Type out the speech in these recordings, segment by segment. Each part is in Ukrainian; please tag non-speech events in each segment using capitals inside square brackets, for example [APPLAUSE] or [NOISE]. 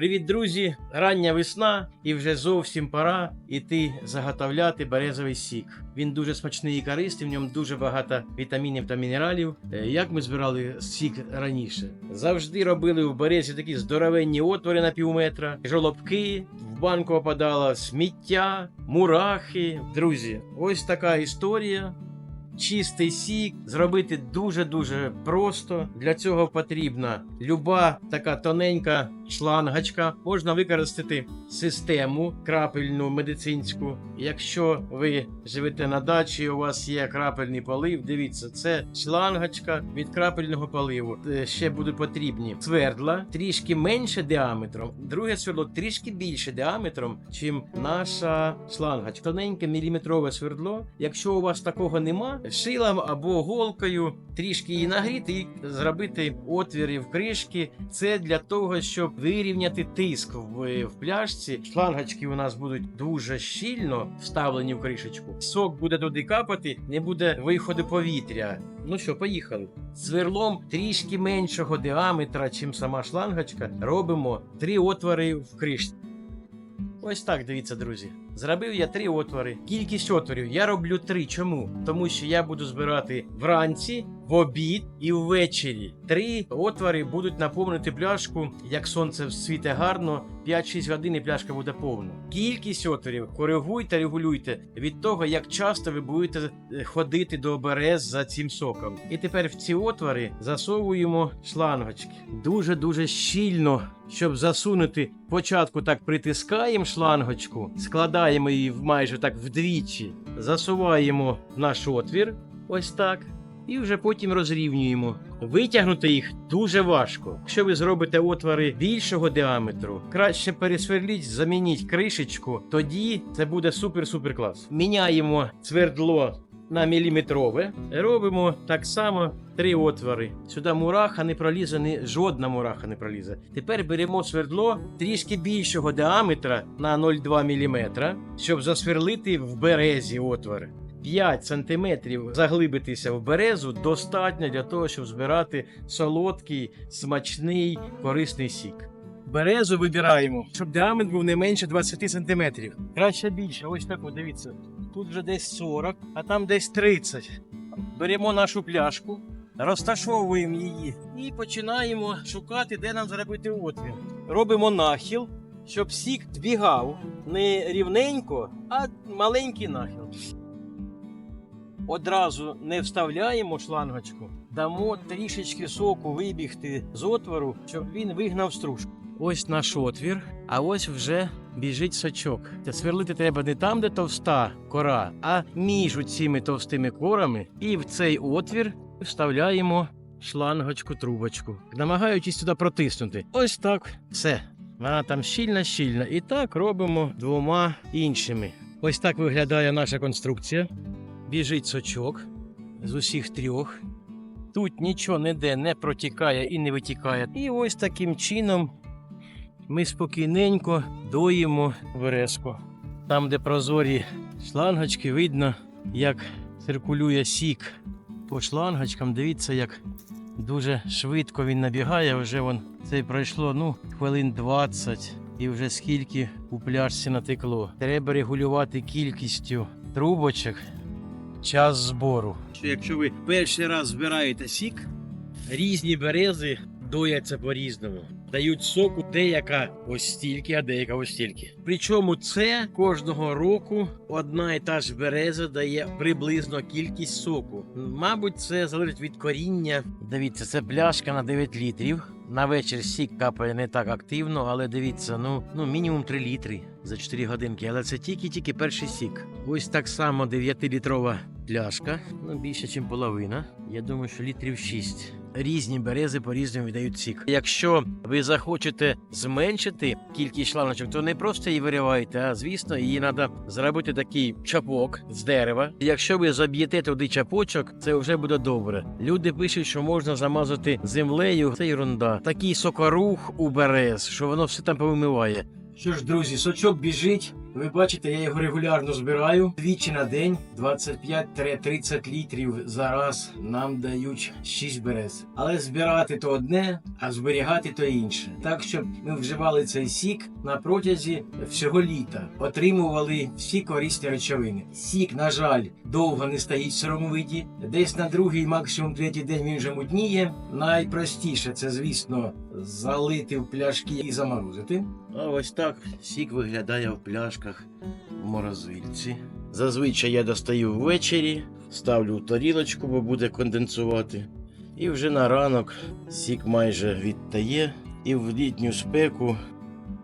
Привіт, друзі! Рання весна, і вже зовсім пора іти заготовляти березовий сік. Він дуже смачний і корисний, в ньому дуже багато вітамінів та мінералів. Е, Як ми збирали сік раніше? Завжди робили в березі такі здоровенні отвори на пів метра, жолобки, в банку опадало сміття, мурахи. Друзі, ось така історія. Чистий сік зробити дуже-дуже просто. Для цього потрібна люба така тоненька шлангочка. Можна використати систему крапельну медицинську. Якщо ви живете на дачі, у вас є крапельний полив. Дивіться, це шлангочка від крапельного поливу. Е, Ще будуть потрібні свердла трішки менше діаметром. Друге свердло трішки більше діаметром, чим наша шлангочка. Тоненьке міліметрове свердло. Якщо у вас такого нема, шилом або голкою трішки її нагріти і зробити отвіри в кришки. Це для того, щоб вирівняти тиск в, в пляшці. Шлангочки у нас будуть дуже щільно вставлені в кришечку. Сок буде туди капати, не буде виходу повітря. Ну що, поїхали. Сверлом трішки меншого діаметра, чим сама шлангочка, робимо три отвори в кришці. Ось так, дивіться, друзі. Зробив я три отвори. Кількість отворів я роблю три. Чому? Тому що я буду збирати вранці, в обід і ввечері. Три отвори будуть наповнити пляшку, як сонце світе гарно, 5-6 годин і пляшка буде повна. Кількість отворів коригуйте, регулюйте від того, як часто ви будете е, ходити до берез за цим соком. І тепер в ці отвори засовуємо шлангочки. Дуже дуже щільно, щоб засунути. Спочатку так притискаємо шлангочку, складаємо її в майже так вдвічі, засуваємо в наш отвір, ось так. І вже потім розрівнюємо. Витягнути їх дуже важко. Якщо ви зробите отвори більшого діаметру, краще пересверліть, замініть кришечку, тоді це буде супер-супер клас. Міняємо свердло на міліметрове. Робимо так само три отвори. Сюди мураха не пролізе, ні, жодна мураха не пролізе. Тепер беремо свердло трішки більшого діаметра на 0,2 мм, щоб засверлити в березі отвори. 5 сантиметрів заглибитися в березу достатньо для того, щоб збирати солодкий, смачний, корисний сік. Березу вибираємо, щоб діаметр був не менше 20 сантиметрів. Краще більше. Ось так, дивіться. Тут вже десь 40, а там десь 30. Беремо нашу пляшку, розташовуємо її і починаємо шукати, де нам зробити отвір. Робимо нахил, щоб сік збігав не рівненько, а маленький нахил. Одразу не вставляємо шлангочку, дамо трішечки соку вибігти з отвору, щоб він вигнав стружку. Ось наш отвір, а ось вже біжить сачок. Це сверлити треба не там, де товста кора, а між цими товстими корами. І в цей отвір вставляємо шлангочку, трубочку, намагаючись туди протиснути. Ось так. Все. Вона там щільна-щільна. І так робимо двома іншими. Ось так виглядає наша конструкція. Біжить сочок з усіх трьох. Тут нічого ніде не протікає і не витікає. І ось таким чином ми спокійненько доїмо вереску. Там, де прозорі шлангочки, видно, як циркулює сік по шлангочкам. Дивіться, як дуже швидко він набігає. Вже вон це пройшло ну, хвилин 20 і вже скільки у пляшці натекло. Треба регулювати кількістю трубочок час збору. Якщо ви перший раз збираєте сік, різні берези дояться по-різному. Дають соку деяка ось стільки, а деяка ось стільки. Причому це кожного року одна і та ж береза дає приблизно кількість соку. Мабуть, це залежить від коріння. Дивіться, це пляшка на 9 літрів. На вечір сік капає не так активно, але дивіться, ну, ну мінімум 3 літри за 4 годинки. Але це тільки-тільки перший сік. Ось так само 9-літрова пляшка, ну більше, ніж половина. Я думаю, що літрів 6. Різні берези по-різному віддають сік. Якщо ви захочете зменшити кількість шланочок, то не просто її вириваєте, а звісно, її треба зробити такий чапок з дерева. Якщо ви заб'єте туди чапочок, це вже буде добре. Люди пишуть, що можна замазати землею. Це ерунда. Такий сокорух у берез, що воно все там повимиває. Що ж, друзі, сочок біжить. Ви бачите, я його регулярно збираю двічі на день, 25-30 літрів за раз нам дають 6 берез. Але збирати то одне, а зберігати то інше. Так що ми вживали цей сік на протязі всього літа, отримували всі корисні речовини. Сік, на жаль, довго не стоїть в сирому виді. Десь на другий, максимум третій день він вже мутніє. Найпростіше це, звісно, залити в пляшки і заморозити. А ось так сік виглядає в пляшках в морозильці. Зазвичай я достаю ввечері, ставлю в тарілочку, бо буде конденсувати. І вже на ранок сік майже відтає і в літню спеку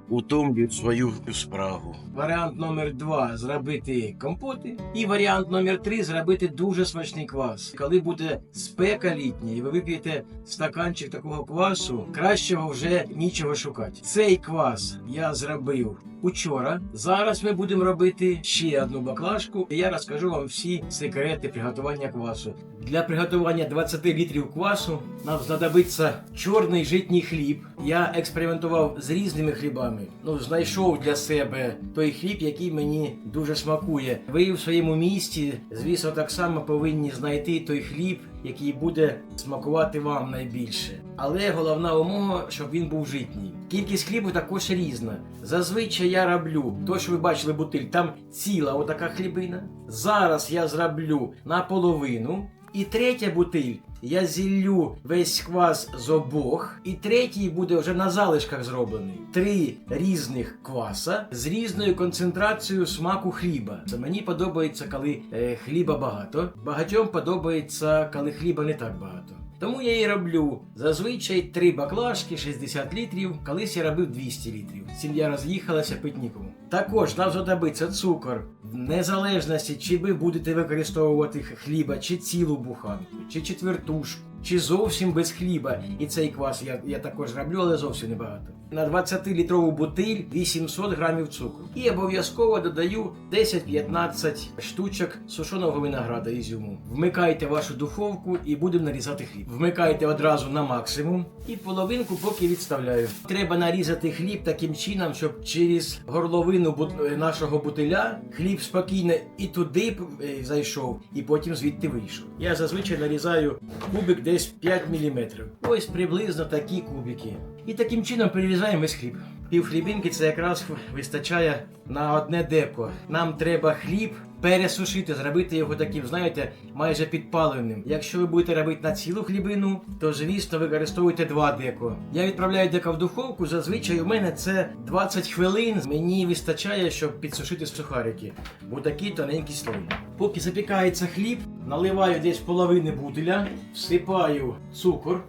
утомлюють свою спрагу. Варіант номер два зробити компоти. І варіант номер три зробити дуже смачний квас. Коли буде спека літня, і ви вип'єте стаканчик такого квасу, кращого вже нічого шукати. Цей квас я зробив. Учора зараз ми будемо робити ще одну баклажку, і я розкажу вам всі секрети приготування квасу. Для приготування 20 літрів квасу нам знадобиться чорний житній хліб. Я експериментував з різними хлібами. Ну, знайшов для себе той хліб, який мені дуже смакує. Ви в своєму місті, звісно, так само повинні знайти той хліб, який буде смакувати вам найбільше. Але головна умова, щоб він був житній. Кількість хлібу також різна. Зазвичай я роблю, то що ви бачили бутиль, там ціла отака хлібина. Зараз я зроблю наполовину. І третя бутиль я зіллю весь квас з обох, і третій буде вже на залишках зроблений. Три різних кваса з різною концентрацією смаку хліба. Це мені подобається, коли е, хліба багато. Багатьом подобається, коли хліба не так багато. Тому я і роблю зазвичай три баклажки 60 літрів. Колись я робив 200 літрів. Сім'я роз'їхалася пить нікому. Також нам знадобиться цукор, в незалежності, чи ви будете використовувати хліба, чи цілу буханку, чи четвертушку, чи зовсім без хліба. І цей квас я, я також роблю, але зовсім небагато. На 20-літрову бутиль 800 грамів цукру. І обов'язково додаю 10-15 штучок сушеного винограда ізюму. Вмикайте вашу духовку і будемо нарізати хліб. Вмикайте одразу на максимум і половинку поки відставляю. Треба нарізати хліб таким чином, щоб через горловину бут- е, нашого бутиля хліб спокійно і туди е, зайшов, і потім звідти вийшов. Я зазвичай нарізаю кубик десь 5 мм. Ось приблизно такі кубики. І таким чином перерізаємо весь хліб. Пів хлібинки це якраз вистачає на одне деко. Нам треба хліб пересушити, зробити його таким, знаєте, майже підпаленим. Якщо ви будете робити на цілу хлібину, то звісно використовуйте два деко. Я відправляю деко в духовку. Зазвичай у мене це 20 хвилин. Мені вистачає, щоб підсушити сухарики, бо такі тоненькі слої. Поки запікається хліб, наливаю десь половини бутиля, всипаю цукор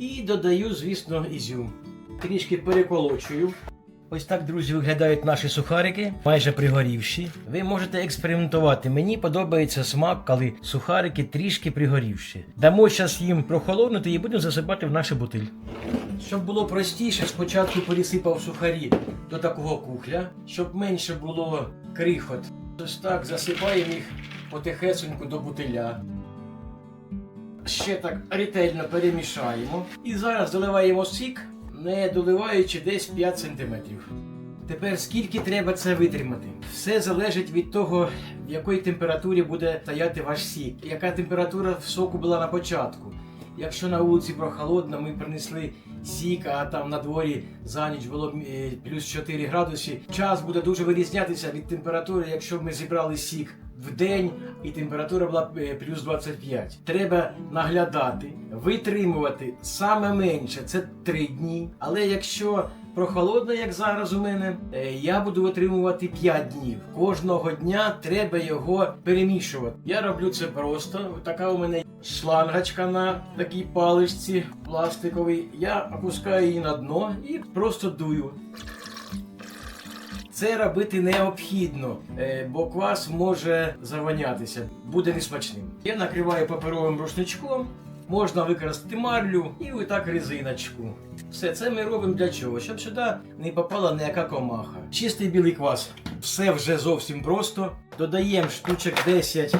і додаю, звісно, ізюм. Трішки переколочую. Ось так, друзі, виглядають наші сухарики, майже пригорівші. Ви можете експериментувати. Мені подобається смак, коли сухарики трішки пригорівші. Дамо зараз їм прохолонути і будемо засипати в наш бутиль. Щоб було простіше, спочатку пересипав сухарі до такого кухля, щоб менше було крихот. Ось так засипаємо їх потихесеньку до бутиля. Ще так ретельно перемішаємо. І зараз доливаємо сік, не доливаючи десь 5 см. Тепер скільки треба це витримати? Все залежить від того, в якій температурі буде стояти ваш сік, яка температура в соку була на початку. Якщо на вулиці прохолодно, ми принесли сік, а там на дворі за ніч було е, плюс 4 градуси. Час буде дуже вирізнятися від температури, якщо ми зібрали сік в день і температура була е, плюс 25. Треба наглядати, витримувати саме менше це 3 дні. Але якщо прохолодно, як зараз у мене, е, я буду витримувати 5 днів. Кожного дня треба його перемішувати. Я роблю це просто. Така у мене шлангочка на такій паличці пластиковій. Я опускаю її на дно і просто дую. Це робити необхідно, е, бо квас може завонятися, буде несмачним. Я накриваю паперовим рушничком, можна використати марлю і отак резиночку. Все це ми робимо для чого? Щоб сюди не попала ніяка комаха. Чистий білий квас. Все вже зовсім просто. Додаємо штучок 10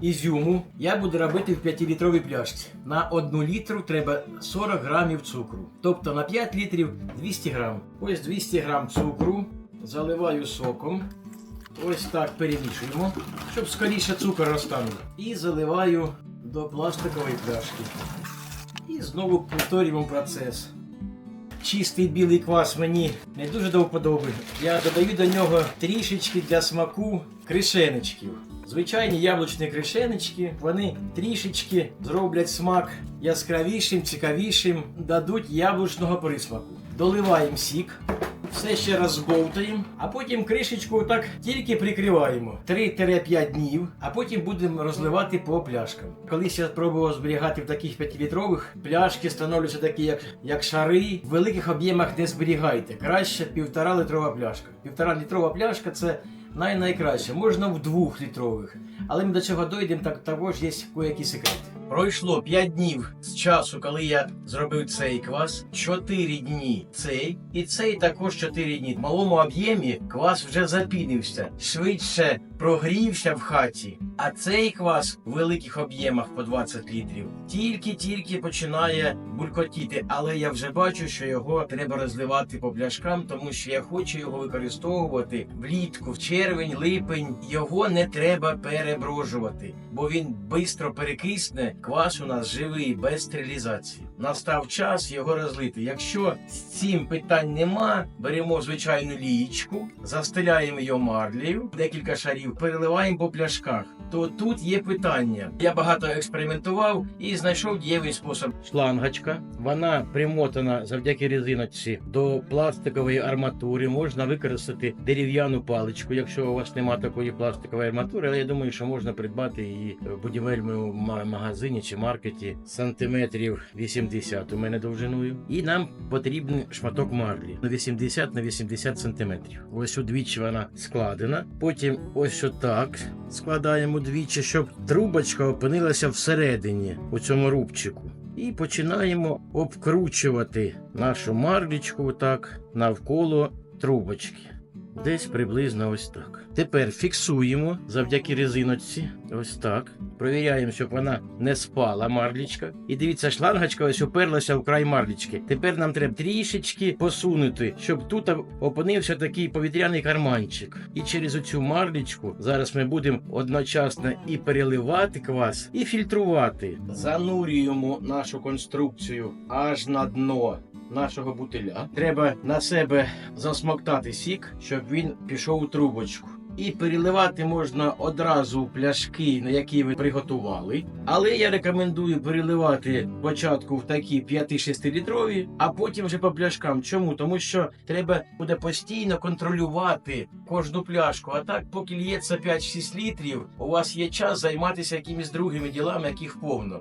ізюму. Я буду робити в 5-літровій пляшці. На 1 літру треба 40 грамів цукру. Тобто на 5 літрів 200 грам. Ось 200 грам цукру. Заливаю соком. Ось так перемішуємо, щоб скоріше цукор розтанув. І заливаю до пластикової пляшки. І знову повторюємо процес. Чистий білий квас мені не дуже до вподоби. Я додаю до нього трішечки для смаку кришеничків. Звичайні яблучні кришенички, вони трішечки зроблять смак яскравішим, цікавішим, дадуть яблучного присмаку. Доливаємо сік, все ще раз збовтаємо, а потім кришечку так тільки прикриваємо 3-5 днів, а потім будемо розливати по пляшкам. Колись я спробував зберігати в таких 5-літрових, пляшки становляться такі, як, як шари. В великих об'ємах не зберігайте. Краще півтора літрова пляшка. Півтора літрова пляшка це най найкраще. Можна в двохлітрових. Але ми до цього дійдемо, так також є кое-які секрети. Пройшло 5 днів з часу, коли я зробив цей квас, 4 дні цей, і цей також 4 дні. В малому об'ємі квас вже запінився, швидше прогрівся в хаті. А цей квас в великих об'ємах по 20 літрів тільки-тільки починає булькотіти. Але я вже бачу, що його треба розливати по пляшкам, тому що я хочу його використовувати влітку, в червень, липень. Його не треба переброжувати, бо він швидко перекисне. Квас у нас живий, без стерилізації. Настав час його розлити. Якщо з цим питань нема, беремо звичайну лієчку, застеляємо її марлею, декілька шарів, переливаємо по пляшках. То тут є питання. Я багато експериментував і знайшов дієвий спосіб. Шлангочка, вона примотана завдяки резиночці до пластикової арматури. Можна використати дерев'яну паличку, якщо у вас немає такої пластикової арматури. Але я думаю, що можна придбати її в будівельному магазині чи маркеті сантиметрів 80 у мене довжиною. І нам потрібен шматок марлі на 80 на 80 сантиметрів. Ось удвічі вона складена. Потім ось отак складаємо двічі, щоб трубочка опинилася всередині у цьому рубчику. І починаємо обкручувати нашу марлічку так навколо трубочки. Десь приблизно ось так. Тепер фіксуємо завдяки резиночці. Ось так. Провіряємо, щоб вона не спала марлічка. І дивіться, шлангочка ось уперлася в край марлічки. Тепер нам треба трішечки посунути, щоб тут опинився такий повітряний карманчик. І через оцю марлічку зараз ми будемо одночасно і переливати квас, і фільтрувати. Занурюємо нашу конструкцію аж на дно нашого бутиля. Треба на себе засмоктати сік, щоб він пішов у трубочку. І переливати можна одразу пляшки, на які ви приготували. Але я рекомендую переливати спочатку в такі 5-6 літрові, а потім вже по пляшкам. Чому? Тому що треба буде постійно контролювати кожну пляшку. А так, поки лється 5-6 літрів, у вас є час займатися якимись другими ділами, яких повно.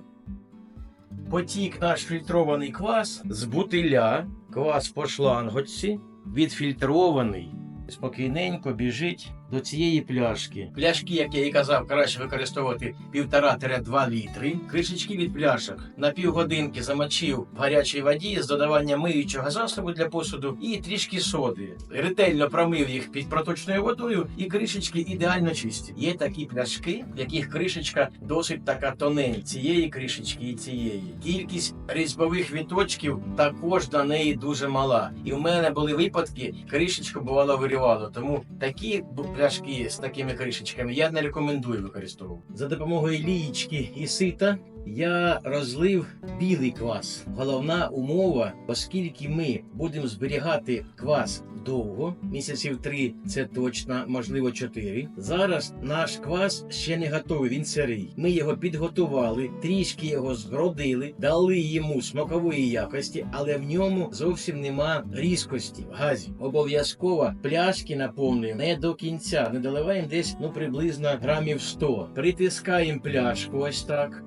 Потік наш фільтрований квас з бутиля, квас по шлангочці, відфільтрований, спокійненько біжить до цієї пляшки. Пляшки, як я і казав, краще використовувати 1,5-2 літри. Кришечки від пляшок на півгодинки замочив в гарячій воді з додаванням миючого засобу для посуду і трішки соди. Ретельно промив їх під проточною водою, і кришечки ідеально чисті. Є такі пляшки, в яких кришечка досить така тонень цієї кришечки і цієї. Кількість різьбових віточків також на неї дуже мала. І в мене були випадки, кришечку бувало виривало. Тому такі б- пляшки з такими кришечками я не рекомендую використовувати. За допомогою лієчки і сита я розлив білий квас. Головна умова, оскільки ми будемо зберігати квас довго, місяців три це точно, можливо, чотири. Зараз наш квас ще не готовий, він сирий. Ми його підготували, трішки його згродили, дали йому смакової якості, але в ньому зовсім нема різкості в газі. Обов'язково пляшки наповнюємо не до кінця, не доливаємо десь ну приблизно грамів 100. Притискаємо пляшку ось так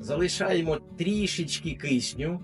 залишаємо трішечки кисню,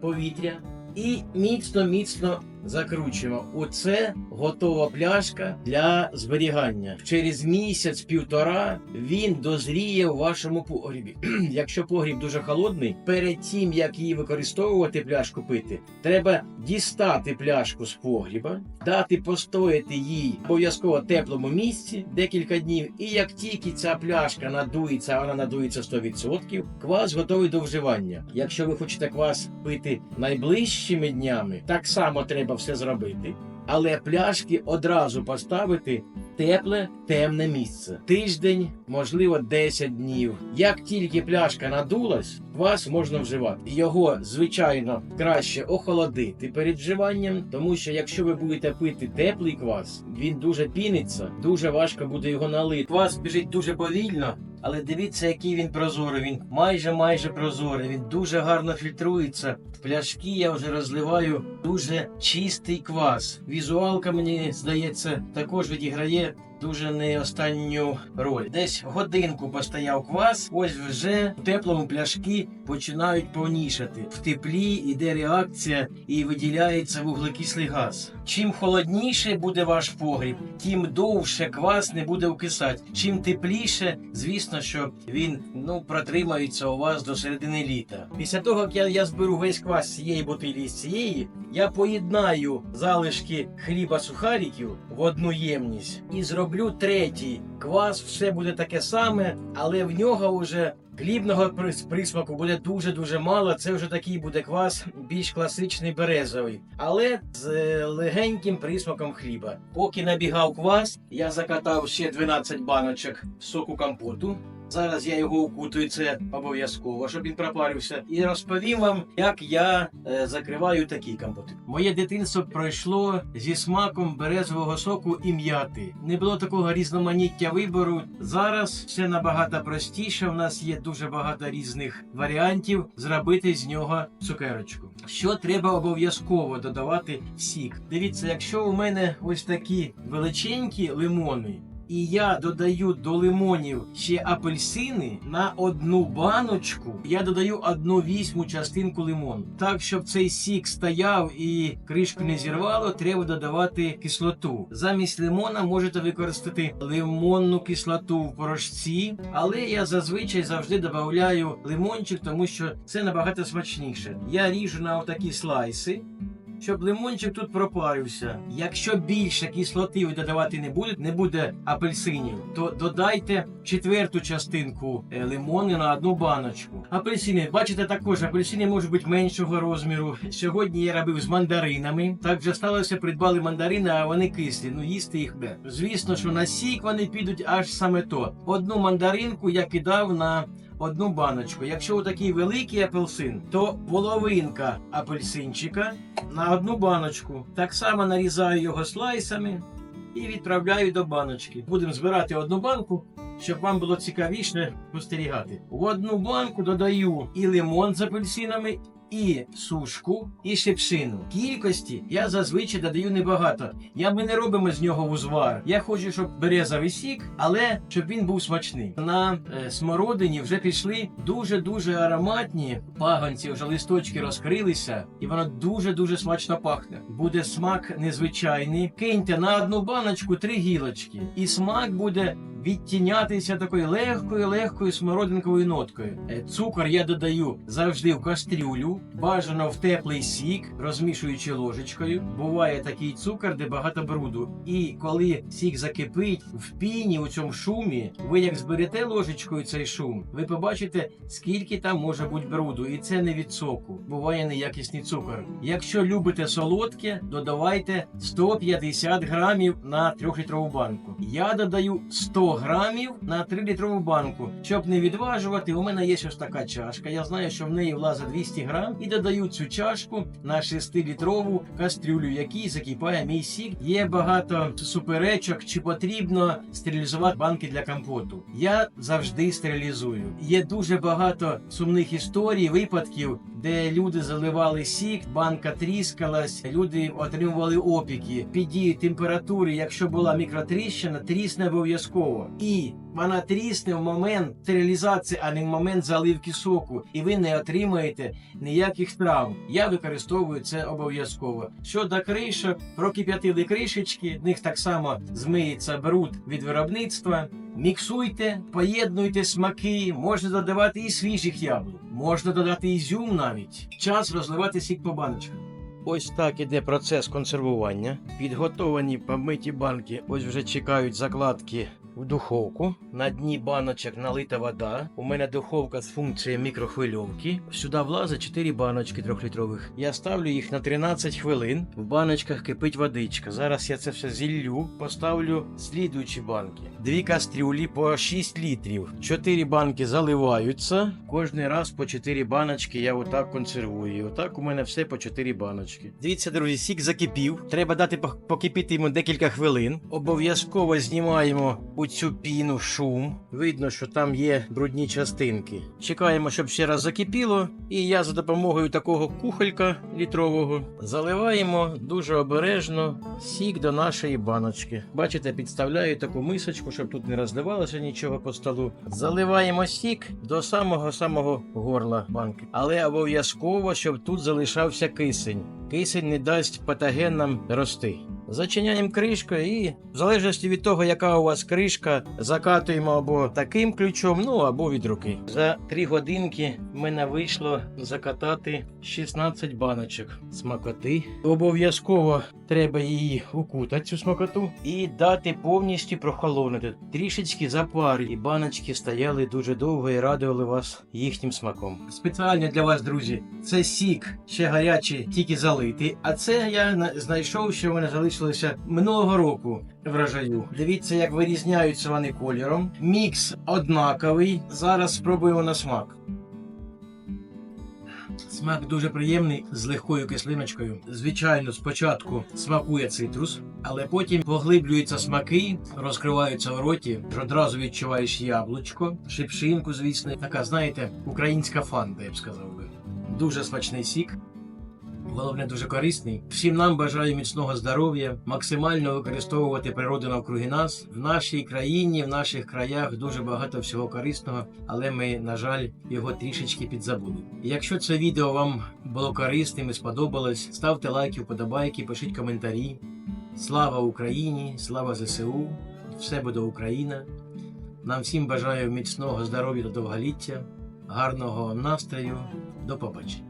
повітря і міцно-міцно закручуємо. Оце готова пляшка для зберігання. Через місяць-півтора він дозріє у вашому погрібі. [CLEARS THROAT] Якщо погріб дуже холодний, перед тим як її використовувати, пляшку пити, треба дістати пляшку з погріба, дати постояти їй обов'язково теплому місці декілька днів. І як тільки ця пляшка надується, вона надується 100%, квас готовий до вживання. Якщо ви хочете квас пити найближчими днями, так само треба все зробити. але пляшки одразу поставити в тепле, темне місце. Тиждень, можливо, 10 днів. Як тільки пляшка надулась, квас можна вживати. Його, звичайно, краще охолодити перед вживанням, тому що якщо ви будете пити теплий квас, він дуже піниться, дуже важко буде його налити. Квас біжить дуже повільно. Але дивіться, який він прозорий. Він майже майже прозорий. Він дуже гарно фільтрується. В пляшки я вже розливаю дуже чистий квас. Візуалка, мені здається, також відіграє дуже не останню роль. Десь годинку постояв квас, ось вже в теплому пляшки починають повнішати. В теплі йде реакція і виділяється вуглекислий газ. Чим холодніше буде ваш погріб, тим довше квас не буде вкисати. Чим тепліше, звісно, що він ну протримається у вас до середини літа. Після того, як я, я зберу весь квас цієї бутилі з цієї, я поєднаю залишки хліба сухариків в одну ємність і зроблю третій квас. Все буде таке саме, але в нього вже хлібного прис- присмаку буде дуже дуже мало. Це вже такий буде квас, більш класичний березовий, але з легеньким присмаком хліба. Поки набігав квас, я закатав ще 12 баночок соку компоту. Зараз я його укутую, це обов'язково, щоб він пропарився. І розповім вам, як я е, закриваю такі компоти. Моє дитинство пройшло зі смаком березового соку і м'яти. Не було такого різноманіття вибору. Зараз все набагато простіше. У нас є дуже багато різних варіантів зробити з нього цукерочку. Що треба обов'язково додавати сік? Дивіться, якщо у мене ось такі величенькі лимони. І я додаю до лимонів ще апельсини на одну баночку. Я додаю одну вісьму частинку лимону. Так, щоб цей сік стояв і кришку не зірвало, треба додавати кислоту. Замість лимона можете використати лимонну кислоту в порошці, але я зазвичай завжди додаю лимончик, тому що це набагато смачніше. Я ріжу на отакі слайси щоб лимончик тут пропарився. Якщо більше кислоти ви додавати не будете, не буде апельсинів, то додайте четверту частинку е, лимони на одну баночку. Апельсини, бачите, також апельсини можуть бути меншого розміру. Сьогодні я робив з мандаринами. Так вже сталося, придбали мандарини, а вони кислі. Ну їсти їх не. Звісно, що на сік вони підуть аж саме то. Одну мандаринку я кидав на одну баночку. Якщо такий великий апельсин, то половинка апельсинчика на одну баночку. Так само нарізаю його слайсами і відправляю до баночки. Будемо збирати одну банку, щоб вам було цікавіше спостерігати. В одну банку додаю і лимон з апельсинами. І сушку, і шипшину. Кількості я зазвичай додаю небагато. Я ми не робимо з нього узвар. Я хочу, щоб березовий сік, але щоб він був смачний. На е, смородині вже пішли дуже дуже ароматні пагонці, вже листочки розкрилися, і воно дуже дуже смачно пахне. Буде смак незвичайний. Киньте на одну баночку три гілочки, і смак буде відтінятися такою легкою, легкою смородинковою ноткою. Е, Цукор я додаю завжди в кастрюлю, бажано в теплий сік, розмішуючи ложечкою. Буває такий цукор, де багато бруду. І коли сік закипить в піні у цьому шумі, ви як зберете ложечкою цей шум, ви побачите, скільки там може бути бруду, і це не від соку. Буває неякісний цукор. Якщо любите солодке, додавайте 150 грамів на 3-літрову банку. Я додаю 100 грамів на 3-літрову банку. Щоб не відважувати, у мене є ось така чашка. Я знаю, що в неї влазить 200 грам, і додаю цю чашку на 6-літрову кастрюлю, в якій закипає мій сік. Є багато суперечок, чи потрібно стерилізувати банки для компоту. Я завжди стерилізую. Є дуже багато сумних історій, випадків, де люди заливали сік, банка тріскалась, люди отримували опіки. Під дією температури, якщо була мікротріщина, трісне обов'язково. І вона трісне в момент стерилізації, а не в момент заливки соку, і ви не отримаєте ніяких травм. Я використовую це обов'язково. Щодо кришок, прокип'ятили кришечки, в них так само змиється бруд від виробництва. Міксуйте, поєднуйте смаки, можна додавати і свіжих яблук, можна додати ізюм навіть. Час розливати сік по баночках. Ось так іде процес консервування. Підготовані помиті банки. Ось вже чекають закладки в духовку. На дні баночок налита вода. У мене духовка з функцією мікрохвильовки. Сюди влазить 4 баночки трьохлітрових. Я ставлю їх на 13 хвилин. В баночках кипить водичка. Зараз я це все зіллю, поставлю слідуючі банки. Дві кастрюлі по 6 літрів. 4 банки заливаються. Кожний раз по 4 баночки я отак консервую. І отак у мене все по 4 баночки. Дивіться, друзі, сік закипів. Треба дати покипіти йому декілька хвилин. Обов'язково знімаємо у цю піну шум. Видно, що там є брудні частинки. Чекаємо, щоб ще раз закипіло. І я за допомогою такого кухолька літрового заливаємо дуже обережно сік до нашої баночки. Бачите, підставляю таку мисочку, щоб тут не розливалося нічого по столу. Заливаємо сік до самого самого горла банки. Але обов'язково, щоб тут залишався кисень. Кисень не дасть патогенам рости. Зачиняємо кришкою і в залежності від того, яка у вас кришка, закатуємо або таким ключом, ну або від руки. За 3 годинки мене вийшло закатати 16 баночок смакоти. Обов'язково треба її укутати, цю смакоту, і дати повністю прохолонути. Трішечки запарі, і баночки стояли дуже довго і радували вас їхнім смаком. Спеціально для вас, друзі, це сік ще гарячий, тільки залитий. А це я знайшов, що в мене залишилося минулого року врожаю. Дивіться, як вирізняються вони кольором. Мікс однаковий. Зараз спробуємо на смак. Смак дуже приємний з легкою кислиночкою. Звичайно, спочатку смакує цитрус, але потім поглиблюються смаки, розкриваються в роті. Одразу відчуваєш яблучко, шипшинку, звісно. Така, знаєте, українська фанта, я б сказав би. Дуже смачний сік. Головне, дуже корисний. Всім нам бажаю міцного здоров'я, максимально використовувати природу навкруги нас. В нашій країні, в наших краях дуже багато всього корисного, але ми, на жаль, його трішечки підзабули. Якщо це відео вам було корисним і сподобалось, ставте лайки, вподобайки, пишіть коментарі. Слава Україні! Слава ЗСУ! Все буде Україна! Нам всім бажаю міцного здоров'я та довголіття, гарного настрою. До побачення!